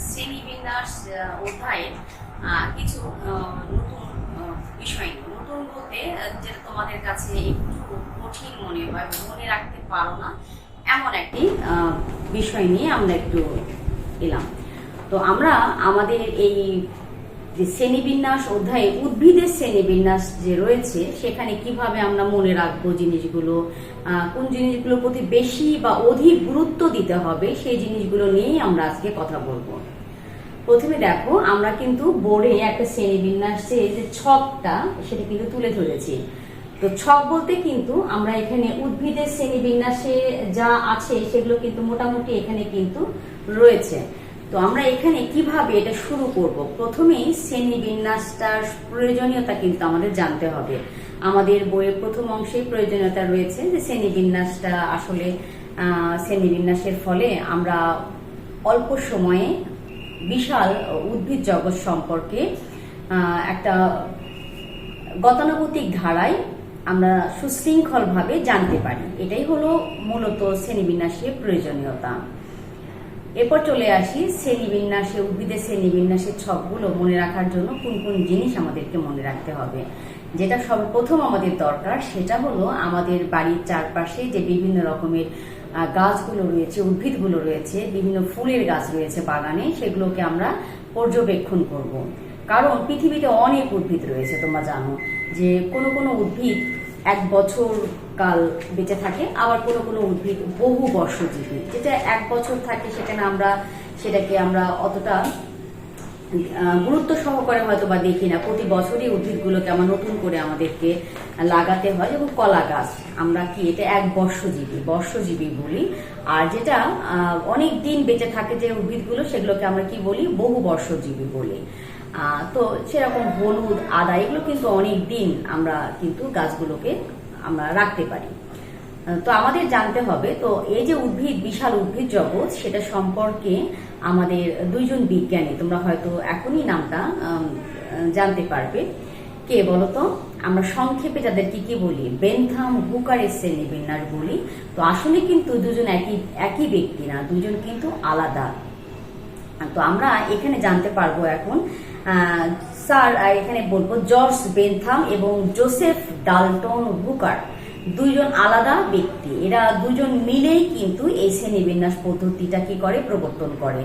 শ্রেণি শ্রেণি বিন্যাস আহ, অধ্যায়ের কিছু নতুন বিষয়। নতুন বলতে যেটা তোমাদের কাছে একটু কঠিন মনে হয় মনে রাখতে পারো না এমন একটি বিষয় নিয়ে আমরা একটু এলাম তো আমরা আমাদের এই যে শ্রেণীবিন্যাস অধ্যায়ে উদ্ভিদের শ্রেণীবিন্যাস যে রয়েছে, সেখানে কীভাবে আমরা মনে রাখব জিনিসগুলো কোন জিনিসগুলোর প্রতি বেশি বা অধিক গুরুত্ব দিতে হবে, সেই জিনিসগুলো নিয়েই আমরা আজকে কথা বলব। প্রথমে দেখো, আমরা কিন্তু বোর্ডে একটা শ্রেণীবিন্যাসের যে ছকটা, সেটা কিন্তু তুলে ধরেছি। তো ছক বলতে কিন্তু আমরা এখানে উদ্ভিদের শ্রেণীবিন্যাসে যা আছে, সেগুলো কিন্তু মোটামুটি এখানে কিন্তু রয়েছে। তো আমরা এখানে কীভাবে এটা শুরু করব? প্রথমেই শ্রেণি বিন্যাসটার প্রয়োজনীয়তা কিন্তু আমাদের জানতে হবে। আমাদের বইয়ের প্রথম অংশেই প্রয়োজনীয়তা রয়েছে যে শ্রেণি বিন্যাসটা আসলে শ্রেণি বিন্যাসের ফলে আমরা অল্প সময়ে বিশাল উদ্ভিদ জগৎ সম্পর্কে একটা গতানুগতিক ধারায় আমরা সুশৃঙ্খলভাবে জানতে পারি। এটাই হলো মূলত শ্রেণীবিন্যাসের প্রয়োজনীয়তা। এরপর চলে আসি শ্রেণীবিন্যাসে, উদ্ভিদের শ্রেণীবিন্যাসের ছকগুলো মনে রাখার জন্য কোন কোন জিনিস আমাদেরকে মনে রাখতে হবে যেটা সর্বপ্রথম আমাদের দরকার, সেটা হলো আমাদের বাড়ির চারপাশে যে বিভিন্ন রকমের গাছগুলো রয়েছে, উদ্ভিদগুলো রয়েছে, বিভিন্ন ফুলের গাছ রয়েছে বাগানে, সেগুলোকে আমরা পর্যবেক্ষণ করব। কারণ পৃথিবীতে অনেক উদ্ভিদ রয়েছে, তোমরা জানো, যে কোনো কোনো উদ্ভিদ এক বছর কাল বেঁচে থাকে, আবার কোনো কোনো উদ্ভিদ বহু বর্ষজীবী যেটা এক বছর থাকে সেখানে আমরা সেটাকে আমরা অতটা গুরুত্ব সহকারে হয়তো বা দেখি না। প্রতি বছরই উদ্ভিদগুলোকে আমার নতুন করে আমাদেরকে লাগাতে হয় যেমন কলা গাছ। আমরা কি এটা এক বর্ষজীবী বর্ষজীবী বলি। আর যেটা অনেক দিন বেঁচে থাকে যে উদ্ভিদগুলো, সেগুলোকে আমরা কি বলি? বহু বর্ষজীবী বলি। তো সেরকম হলুদ, আদা, এগুলো কিন্তু অনেক দিন আমরা কিন্তু গাছগুলোকে আমরা রাখতে পারি। তো আমাদের জানতে হবে, তো এই যে উদ্ভিদ, বিশাল উদ্ভিদ জগৎ, সেটা সম্পর্কে আমাদের দুইজন বিজ্ঞানী, তোমরা হয়তো এখনই নামটা জানতে পারবে। কে বলতো? আমরা সংক্ষেপে যাদেরকে কি কি বলি? বেনথাম হুকারের শ্রেণি বিন্যাস বলি। তো আসলে কিন্তু দুজন একই একই ব্যক্তি না, দুজন কিন্তু আলাদা। তো আমরা এখানে জানতে পারব এখন স্যার এখানে বলব জর্জ বেনথাম এবং জোসেফ ডালটন হুকার দুইজন আলাদা ব্যক্তি। এরা দুজন মিলেই কিন্তু এই শ্রেণীবিন্যাস পদ্ধতিটা কি করে, প্রবর্তন করে।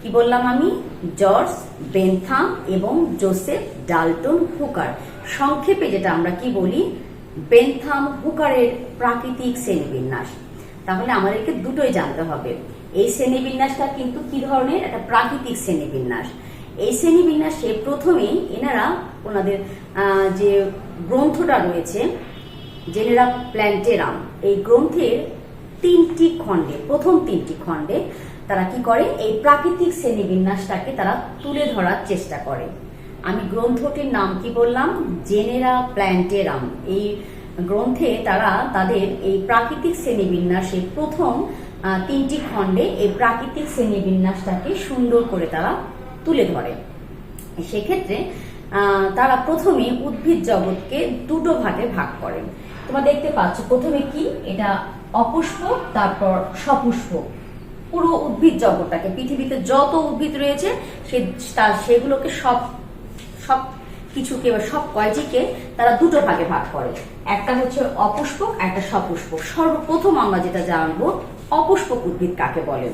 কি বললাম আমি? জর্জ বেনথাম এবং জোসেফ ডালটন হুকার সংক্ষেপে যেটা আমরা কি বলি? বেনথাম হুকারের প্রাকৃতিক শ্রেণীবিন্যাস। তাহলে আমাদেরকে দুটোই জানতে হবে। এই শ্রেণীবিন্যাসটা কিন্তু কি ধরনের? একটা প্রাকৃতিক শ্রেণীবিন্যাস। এই শ্রেণীবিন্যাসে প্রথমেই এনারা ওনাদের যে গ্রন্থটা রয়েছে, জেনেরা প্ল্যান্টেরাম, এই গ্রন্থের তিনটি খণ্ডে, প্রথম তিনটি খণ্ডে তারা কি করে? এই প্রাকৃতিক শ্রেণীবিন্যাসটাকে তারা তুলে ধরার চেষ্টা করে। আমি গ্রন্থটির নাম কি বললাম? Genera Plantarum. এই গ্রন্থে তারা তাদের এই প্রাকৃতিক শ্রেণীবিন্যাসের প্রথম তিনটি খণ্ডে এই প্রাকৃতিক শ্রেণীবিন্যাসটাকে সুন্দর করে তারা তুলে ধরে। সেক্ষেত্রে তারা প্রথমে উদ্ভিদ জগৎকে দুটো ভাগে ভাগ করেন তোমরা দেখতে পাচ্ছ, প্রথমে কি? এটা অপুষ্প, তারপর সপুষ্পক পুরো উদ্ভিদ জগৎটাকে, পৃথিবীতে যত উদ্ভিদ রয়েছে, সে তার সেগুলোকে সব সব কিছুকে বা সব কয়টিকে তারা দুটো ভাগে ভাগ করে। একটা হচ্ছে অপুষ্পক একটা সপুষ্পক সর্বপ্রথম আমরা যেটা জানব অপুষ্পক উদ্ভিদ কাকে বলে?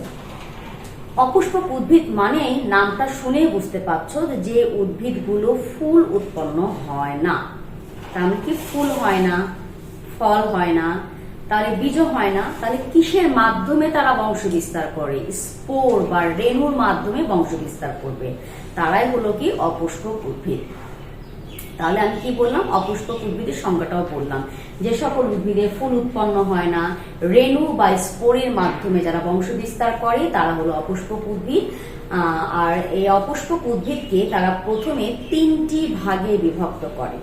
অপুষ্পক উদ্ভিদ মানে নামটা শুনে বুঝতে পারছ যে উদ্ভিদগুলো ফুল উৎপন্ন হয় না। তার মানে কি ফুল হয় না, ফল হয় না, তাহলে বীজ হয় না, তাহলে কিসের মাধ্যমে তারা বংশ বিস্তার করে? স্পোর বা রেণুর মাধ্যমে বংশ বিস্তার করবে। তারাই হলো কি অপুষ্পক উদ্ভিদ। তাহলে আমি কি বললাম? অপুষ্পক উদ্ভিদের সংজ্ঞাটাও বললাম। যে সকল উদ্ভিদে ফুল উৎপন্ন হয় না, রেণু বা স্পোরের মাধ্যমে যারা বংশ বিস্তার করে, তারা হলো অপুষ্পক উদ্ভিদ। আর এই অপুষ্পক উদ্ভিদকে তারা প্রথমে তিনটি ভাগে বিভক্ত করে।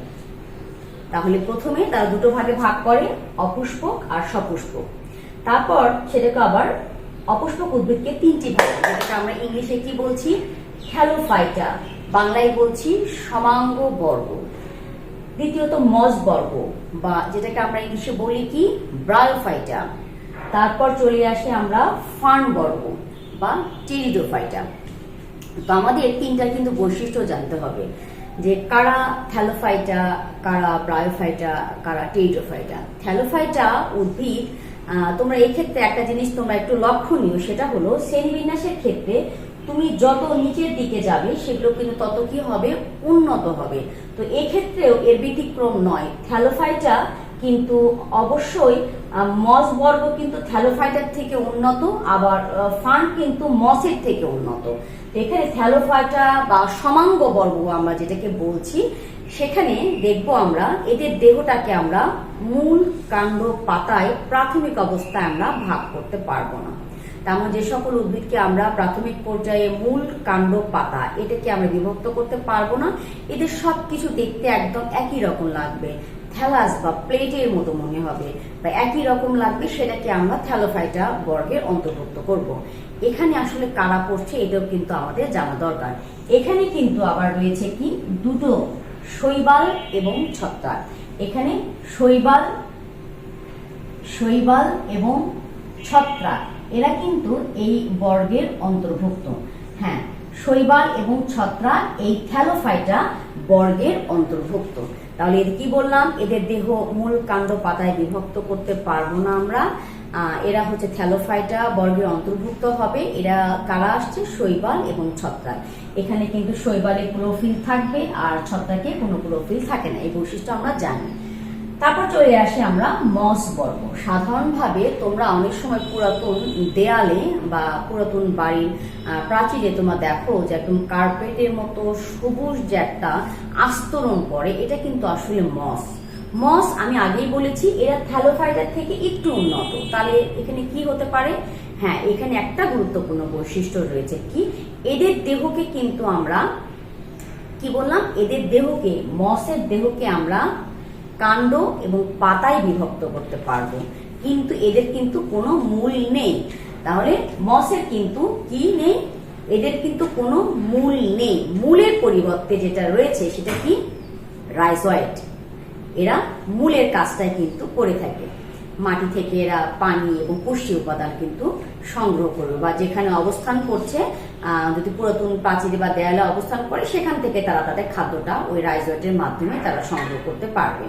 তাহলে প্রথমে তারা দুটো ভাগে ভাগ করে, অপুষ্পক আর সপুষ্পক। তারপর সেটাকে আবার অপুষ্পক উদ্ভিদকে তিনটি ভাগ আমরা ইংলিশে কি বলছি? হ্যালোফাইটা বাংলায় বলছি সমাঙ্গ বর্গ। দ্বিতীয়ত মজ বর্গ, বা যেটাকে আমরা ইংলিশে বলি কি ব্রায়োফাইটা তারপর চলে আসি আমরা ফার্ন বর্গ, বা টেরিডোফাইটা তো আমাদের তিনটা কিন্তু বৈশিষ্ট্য জানতে হবে, যে কারা থ্যালোফাইটা, কারা ব্রায়োফাইটা কারা টেরিডোফাইটা থ্যালোফাইটা উদ্ভিদ তোমরা এক্ষেত্রে একটা জিনিস তোমরা একটু লক্ষণীয় সেটা হলো শ্রেণীবিন্যাসের ক্ষেত্রে তুমি যত নিচের দিকে যাবে, সেগুলো কিন্তু তত কি হবে? উন্নত হবে। তো এক্ষেত্রেও এর ব্যতিক্রম নয়। থ্যালোফাইটা কিন্তু অবশ্যই মস বর্গ কিন্তু থ্যালোফাইটার থেকে উন্নত, আবার ফান কিন্তু মসের থেকে উন্নত। এখানে থ্যালোফাইটা বা সমাঙ্গ বর্গ আমরা যেটাকে বলছি, সেখানে দেখব আমরা, এদের দেহটাকে আমরা মূল কাণ্ড পাতায় প্রাথমিক অবস্থায় আমরা ভাগ করতে পারব না। তেমন যে সকল উদ্ভিদকে আমরা প্রাথমিক পর্যায়ে মূল কাণ্ড পাতা, এটাকে আমরা বিভক্ত করতে পারব না। এদের সবকিছু দেখতে একদম একই রকম লাগবে। থ্যালাস বা প্লেটের মতো মনে হবে। বা একই রকম লাগবে, সেটাকে আমরা থ্যালোফাইটা বর্গের অন্তর্ভুক্ত করব। এখানে আসলে কারা পড়ছে, এটাও কিন্তু আমাদের জানা দরকার। এখানে কিন্তু আবার রয়েছে কি? দুটো শৈবাল এবং ছত্রাক। এখানে শৈবাল শৈবাল এবং ছত্রাক। এরা কিন্তু এই বর্গের অন্তর্ভুক্ত। হ্যাঁ শৈবাল এবং ছত্রাক এই থ্যালোফাইটা বর্গের অন্তর্ভুক্ত। তাহলে এদের কি বললাম? এদের দেহ মূল কাণ্ড পাতায় বিভক্ত করতে পারব না আমরা। এরা হচ্ছে থ্যালোফাইটা, বর্গের অন্তর্ভুক্ত হবে। এরা কারা আসছে? শৈবাল এবং ছত্রাক এখানে কিন্তু শৈবালে ক্লোরোফিল থাকবে আর ছত্রাকে কোনো ক্লোরোফিল থাকে না। এই বৈশিষ্ট্য আমরা জানি। তারপর চলে আসি আমরা মস বর্গ সাধারণভাবে তোমরা অনেক সময় পুরাতন দেয়ালে বা পুরাতন বাড়ির প্রাচীরে তোমরা দেখো যে একদম কার্পেটের মতো সবুজ যে একটা আস্তরণ পড়ে এটা কিন্তু আসলে মস। মস আমি আগেই বলেছি, এরা থ্যালোফাইটার থেকে একটু উন্নত। তাহলে এখানে কি হতে পারে? হ্যাঁ এখানে একটা গুরুত্বপূর্ণ বৈশিষ্ট্য রয়েছে কি? এদের দেহকে কিন্তু আমরা, কি বললাম? এদের দেহকে, মসের দেহকে আমরা কাণ্ড এবং পাতায় বিভক্ত করতে পারব। কিন্তু এদের কিন্তু কোনো মূল নেই। তাহলে মসের কিন্তু কি নেই? এদের কিন্তু কোনো মূল নেই। মূলের পরিবর্তে যেটা রয়েছে সেটা কি? রাইজয়েড এরা মূলের কাজটাই কিন্তু করে থাকে। মাটি থেকে এরা পানি এবং পুষ্টি উপাদান কিন্তু সংগ্রহ করবে বা যেখানে অবস্থান করছে যদি পুরাতন প্রাচীরে বা দেয়ালে অবস্থান করে, সেখান থেকে তারা তাদের খাদ্যটা ওই রাইজয়েটের মাধ্যমে তারা সংগ্রহ করতে পারবে।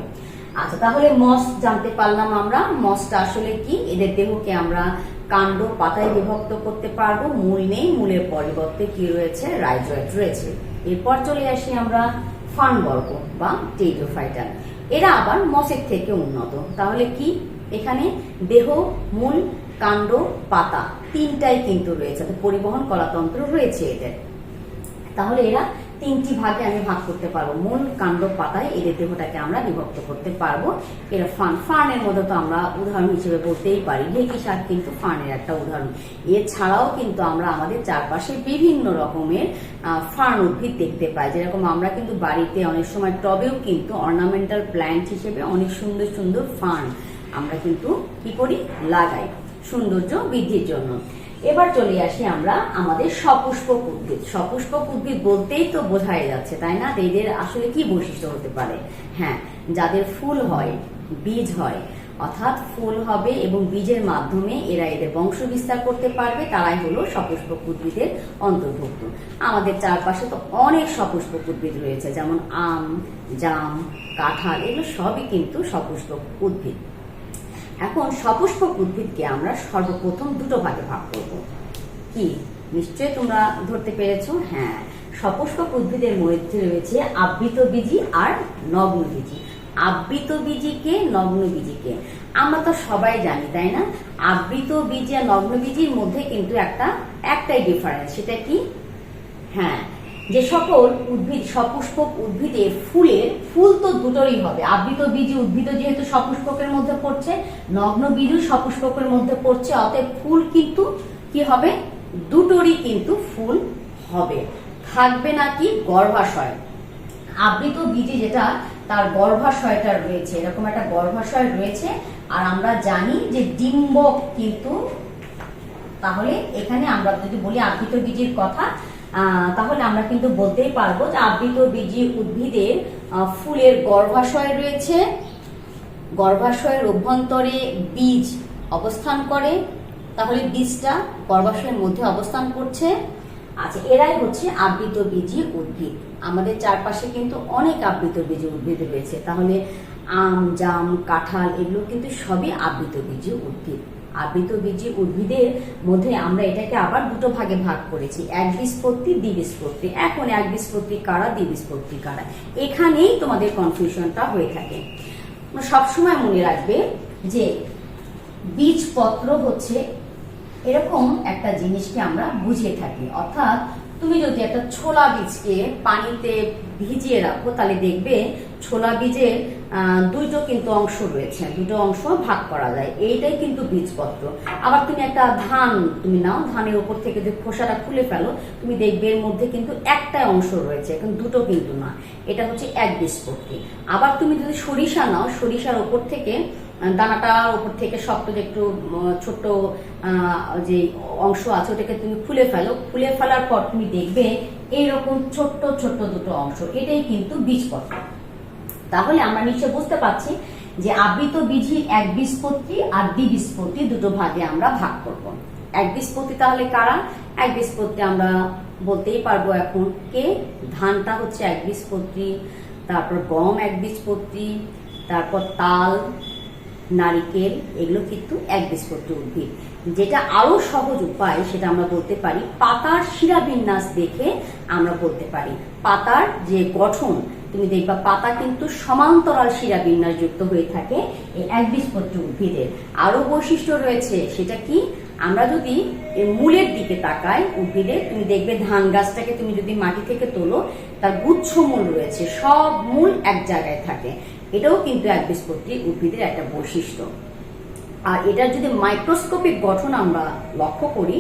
আচ্ছা তাহলে মস জানতে পারলাম আমরা। মসটা আসলে কি? এদের দেহকে আমরা কাণ্ড, পাতায় বিভক্ত করতে পারব। মূল নেই, মূলের পরিবর্তে কি রয়েছে? রাইজয়েট রয়েছে। এরপর চলে আসি আমরা ফান বর্গ বা টেইটোফাইটার এরা আবার মসের থেকে উন্নত। তাহলে কি? এখানে দেহ, মূল, কাণ্ড, পাতা তিনটাই কিন্তু রয়েছে। পরিবহন কলাতন্ত্র রয়েছে এদের। তাহলে এরা তিনটি ভাগে আমি ভাগ করতে পারব। মূল, কাণ্ড, পাতায় এদের দেহটাকে আমরা বিভক্ত করতে পারব। এরা ফান ফানের মধ্যে তো আমরা উদাহরণ হিসেবে বলতেই পারি। ঢেকি শাক কিন্তু ফানের একটা উদাহরণ। এছাড়াও কিন্তু আমরা আমাদের চারপাশে বিভিন্ন রকমের ফার্ন উদ্ভিদ দেখতে পাই। যেরকম আমরা কিন্তু বাড়িতে অনেক সময় টবেও কিন্তু অর্নামেন্টাল প্ল্যান্ট হিসেবে অনেক সুন্দর সুন্দর ফার্ন আমরা কিন্তু কি করি? লাগাই সৌন্দর্য বৃদ্ধির জন্য। এবার চলে আসি আমরা আমাদের সপুষ্পক উদ্ভিদ। সপুষ্পক উদ্ভিদ বলতেই তো বোঝাই যাচ্ছে, তাই না? এদের আসলে কি বৈশিষ্ট্য হতে পারে? হ্যাঁ যাদের ফুল হয়, বীজ হয়, অর্থাৎ ফুল হবে এবং বীজের মাধ্যমে এরা এদের বংশ বিস্তার করতে পারবে, তারাই হলো সপুষ্পক উদ্ভিদের অন্তর্ভুক্ত। আমাদের চারপাশে তো অনেক সপুষ্পক উদ্ভিদ রয়েছে, যেমন আম, জাম, কাঁঠাল, এগুলো সবই কিন্তু সপুষ্পক উদ্ভিদ। এখন সপুষ্পক উদ্ভিদকে আমরা সর্বপ্রথম দুটো ভাগে ভাগ করব। কি? নিশ্চয়ই তোমরা ধরতে পেরেছ? হ্যাঁ। সপুষ্পক উদ্ভিদের মধ্যে রয়েছে আবৃত বীজি আর নগ্ন বীজি। আবৃত বীজিকে নগ্ন বীজিকে আমরা তো সবাই জানি, তাই না? আবৃত বীজি আর নগ্ন বীজির মধ্যে কিন্তু একটা, একটাই ডিফারেন্স সেটা কি? হ্যাঁ। যে সকল উদ্ভিদ, সপুষ্পক উদ্ভিদে ফুলের ফুল তো দুটোরই হবে। আবৃত বীজ উদ্ভিদ যেহেতু সপুষ্পকের মধ্যে পড়ছে, নগ্ন বীজও সপুষ্পকের মধ্যে পড়ছে, অতএব ফুল কিন্তু কি হবে? দুটোরই কিন্তু ফুল হবে। থাকবে নাকি গর্ভাশয়? আবৃত বীজে যেটা, তার গর্ভাশয়টা রয়েছে। এরকম একটা গর্ভাশয় রয়েছে, আর আমরা জানি যে ডিম্বক কিন্তু তাহলে এখানে আমরা যদি বলি আবৃত বীজের কথা তাহলে আমরা কিন্তু বলতেই পারব যে আবৃত বীজি উদ্ভিদের ফুলের গর্ভাশয় রয়েছে। গর্ভাশয়ের অভ্যন্তরে বীজ অবস্থান করে, তাহলে বীজটা গর্ভাশয়ের মধ্যে অবস্থান করছে। আচ্ছা এরাই হচ্ছে আবৃত বীজি উদ্ভিদ। আমাদের চারপাশে কিন্তু অনেক আবৃত বীজি উদ্ভিদ রয়েছে। তাহলে আম, জাম, কাঁঠাল, এগুলো কিন্তু সবই আবৃত বীজি উদ্ভিদ। আবৃত বীজি উদ্ভিদের মধ্যে আমরা এটাকে আবার দুটো ভাগে ভাগ করেছি। এক বীজপত্তি দ্বিবীজপত্তি এখন এক বীজপত্তি কারা দ্বিবীজপত্তি কারা? এখানেই তোমাদের কনফিউশনটা হয়ে থাকে। সবসময় মনে রাখবে যে বীজপত্র হচ্ছে এরকম একটা জিনিসকে আমরা বুঝে থাকি। অর্থাৎ তুমি যদি একটা ছোলা বীজকে পানিতে ভিজিয়ে রাখো, তাহলে দেখবে ছোলা বীজের দুটো কিন্তু অংশ রয়েছে, দুটো অংশ ভাগ করা যায়। এইটাই কিন্তু বীজপত্র। আবার তুমি একটা ধান তুমি নাও, ধানের উপর থেকে যে খোসাটা খুলে ফেলো, তুমি দেখবে এর মধ্যে কিন্তু একটাই অংশ রয়েছে কিন্তু দুটো কিন্তু না। এটা হচ্ছে এক বীজপত্রি আবার তুমি যদি সরিষা নাও, সরিষার ওপর থেকে দানাটার উপর থেকে শক্ত যে একটু ছোট্ট যে অংশ আছে, ওটাকে তুমি খুলে ফেলো। খুলে ফেলার পর তুমি দেখবে এইরকম ছোট্ট ছোট্ট দুটো অংশ। এটাই কিন্তু বীজপত্র। তাহলে আমরা নিশ্চয় বুঝতে পারছি যে আবৃত বীজি এক বীজপত্রি আর দ্বিবীজপত্রি দুটো ভাগে আমরা ভাগ করব। এক বীজপত্রি তাহলে কারা? এক বীজপত্রি আমরা বলতেই পারব এখন কে? ধানটা হচ্ছে এক বীজপত্রি তারপর গম এক বীজপত্রি তারপর তাল, নারিকেল, এগুলো কিন্তু এক বীজপত্রী উদ্ভিদ। যেটা আরও সহজ উপায় সেটা আমরা বলতে পারি, পাতার শিরাবিন্যাস দেখে আমরা বলতে পারি। পাতার যে গঠন তুমি দেখবা পাতা কিন্তু সমান্তরাল শিরাবিন্যাস যুক্ত হয়ে থাকে এই একবীজপত্রী উদ্ভিদের। আরও বৈশিষ্ট্য রয়েছে, সেটা কি? আমরা যদি মূলের দিকে তাকাই উদ্ভিদের, তুমি দেখবে ধান গাছটাকে তুমি যদি মাটি থেকে তোলো, তার গুচ্ছ মূল রয়েছে, সব মূল এক জায়গায় থাকে। এটাও কিন্তু একবীজপত্রী উদ্ভিদের একটা বৈশিষ্ট্য। আর এটার যদি মাইক্রোস্কোপিক গঠন আমরা লক্ষ্য করি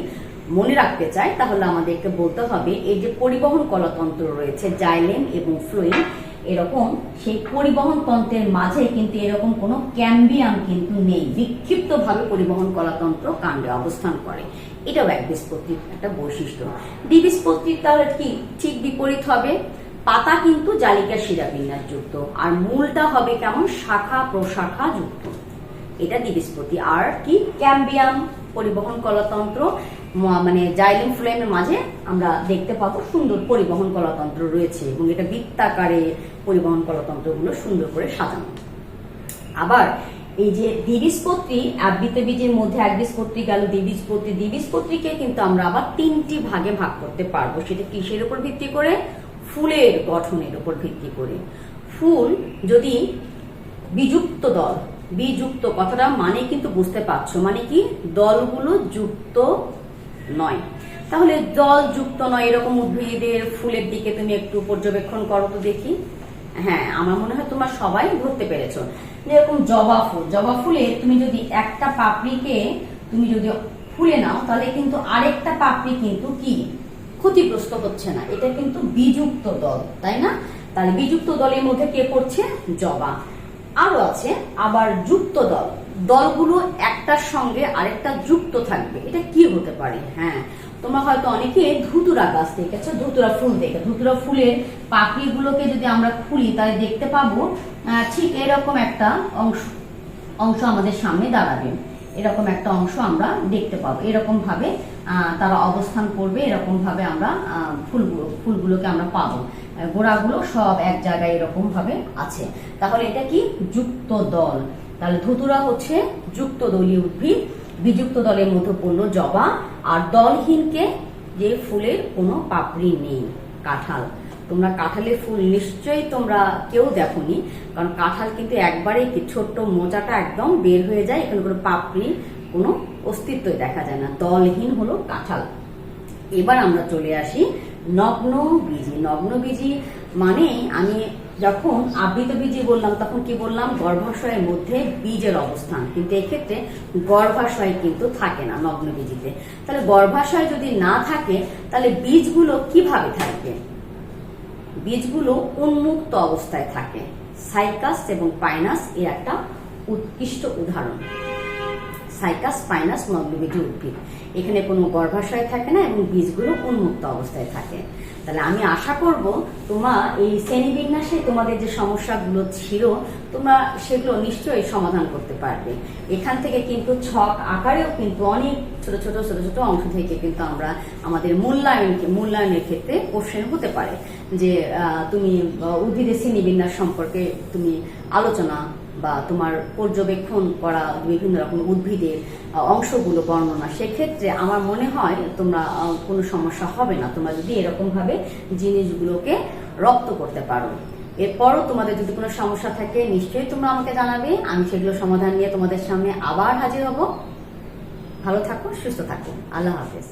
মনে রাখতে চাই, তাহলে আমাদেরকে বলতে হবে, এই যে পরিবহন কলাতন্ত্র রয়েছে, জাইলেম এবং ফ্লোয়েম এরকম সেই পরিবহন তন্ত্রের মাঝে কিন্তু এরকম কোনো ক্যাম্বিয়াম কিন্তু নেই, বিক্ষিপ্তভাবে পরিবহন কলাতন্ত্র কাণ্ডে অবস্থান করে। এটাও একবীজপত্রীর একটা বৈশিষ্ট্য। দ্বিবীজপত্রীর তাহলে কি? ঠিক বিপরীত হবে। পাতা কিন্তু জালিকা শিরাবিন্যাস যুক্ত, আর মূলটা হবে কেমন? শাখা প্রশাখা যুক্ত। এটা দ্বিবীজপতি আর কি? ক্যাম্বিয়াম, পরিবহন কলাতন্ত্র। মানে জাইলিম ফ্লেমের মাঝে আমরা দেখতে পাবো সুন্দর পরিবহন কলাতন্ত্র রয়েছে এবং এটা বৃত্তাকারে পরিবহন কলাতন্ত্রগুলো সুন্দর করে সাজানো। আবার এই যে দ্বিবীজপত্রী আবৃত বীজের মধ্যে একবীজপত্রী গেল, দ্বিবীজপত্রী, দ্বিবীজপত্রীকে কিন্তু আমরা আবার তিনটি ভাগে ভাগ করতে পারব। সেটা কিসের উপর ভিত্তি করে? ফুলের গঠনের উপর ভিত্তি করে। ফুল যদি বিযুক্ত দল, বিযুক্ত কথাটা মানে কিন্তু বুঝতে পারছ। মানে কি? দলগুলো যুক্ত নয়। তাহলে দল যুক্ত নয়, এরকম উদ্ভিদের ফুলের দিকে তুমি একটু পর্যবেক্ষণ করো তো দেখি। হ্যাঁ আমার মনে হয় তোমার সবাই ধরতে পেরেছ। যেরকম জবা ফুল, জবা ফুলে তুমি যদি একটা পাপড়িকে তুমি যদি ফুলে নাও, তাহলে কিন্তু আরেকটা পাপড়ি কিন্তু কি? ক্ষতিগ্রস্ত হচ্ছে না। এটা কিন্তু বিযুক্ত দল, তাই না? তাহলে বিযুক্ত দলের মধ্যে কে পড়ছে? জবা। আরও আছে, আবার যুক্ত দল। দলগুলো একটার সঙ্গে আরেকটা যুক্ত থাকবে। এটা কি হতে পারে? হ্যাঁ তোমরা হয়তো অনেকে ধুতুরা গাছ দেখেছ, ধুতুরা ফুল দেখে। ধুতুরা ফুলের পাপড়িগুলোকে যদি আমরা খুলি, তাহলে দেখতে পাবো ঠিক এরকম একটা অংশ অংশ আমাদের সামনে দাঁড়াবে। এরকম একটা অংশ আমরা দেখতে পাবো। এরকম ভাবে তারা অবস্থান করবে এরকম ভাবে আমরা ফুলগুলো, ফুলগুলোকে আমরা পাবো। গোড়াগুলো সব এক জায়গায় এরকম ভাবে আছে। তাহলে এটা কি? যুক্ত দল। তাহলে ধুতুরা হচ্ছে যুক্ত দলীয় উদ্ভিদ, বিযুক্ত দলের মধ্যে পড়ল জবা, আর দলহীনকে যে ফুলের কোনো পাপড়ি নেই, কাঁঠাল। তোমরা কাঁঠালের ফুল নিশ্চয়ই তোমরা কেউ দেখোনি, কারণ কাঁঠাল কিন্তু একবারে ছোট্ট মোচাটা একদম বের হয়ে যায়, এখানে কোনো পাপড়ি, কোনো অস্তিত্বই দেখা যায় না। দলহীন হলো কাঁঠাল। এবার আমরা চলে আসি নগ্ন বীজি নগ্ন বীজি মানে আমি যখন আবৃত বীজি বললাম, তখন কি বললাম? গর্ভাশয়ের মধ্যে বীজের অবস্থান। কিন্তু এক্ষেত্রে গর্ভাশয় কিন্তু থাকে না নগ্ন বীজিতে। তাহলে গর্ভাশয় যদি না থাকে, তাহলে বীজগুলো কীভাবে থাকবে বীজগুলো উন্মুক্ত অবস্থায় থাকে। সাইকাস এবং পাইনাস এর একটা উৎকৃষ্ট উদাহরণ। সাইকাস পাইনাস মগলুবিটি উদ্ভিদ। এখানে কোনো গর্ভাশয় থাকে না এবং বীজগুলো উন্মুক্ত অবস্থায় থাকে। তাহলে আমি আশা করব তোমরা এই শ্রেণীবিন্যাসে তোমাদের যে সমস্যাগুলো ছিল, তোমরা সেগুলো নিশ্চয়ই সমাধান করতে পারবে। এখান থেকে কিন্তু ছক আকারেও কিন্তু অনেক ছোট ছোট ছোট ছোট অংশ থেকে কিন্তু আমরা আমাদের মূল্যায়নকে, মূল্যায়নের ক্ষেত্রে কোশ্চেন হতে পারে। যে তুমি উদ্ভিদের শ্রেণীবিন্যাস সম্পর্কে তুমি আলোচনা বা তোমার পর্যবেক্ষণ করা বিভিন্ন রকম উদ্ভিদের অংশগুলো বর্ণনা, সেক্ষেত্রে আমার মনে হয় তোমরা কোনো সমস্যা হবে না। তোমরা যদি এরকমভাবে জিনিসগুলোকে রপ্ত করতে পারো। এরপরও তোমাদের যদি কোনো সমস্যা থাকে, নিশ্চয়ই তোমরা আমাকে জানাবে। আমি সেগুলো সমাধান নিয়ে তোমাদের সামনে আবার হাজির হব। ভালো থাকো, সুস্থ থাকো। আল্লাহ হাফেজ।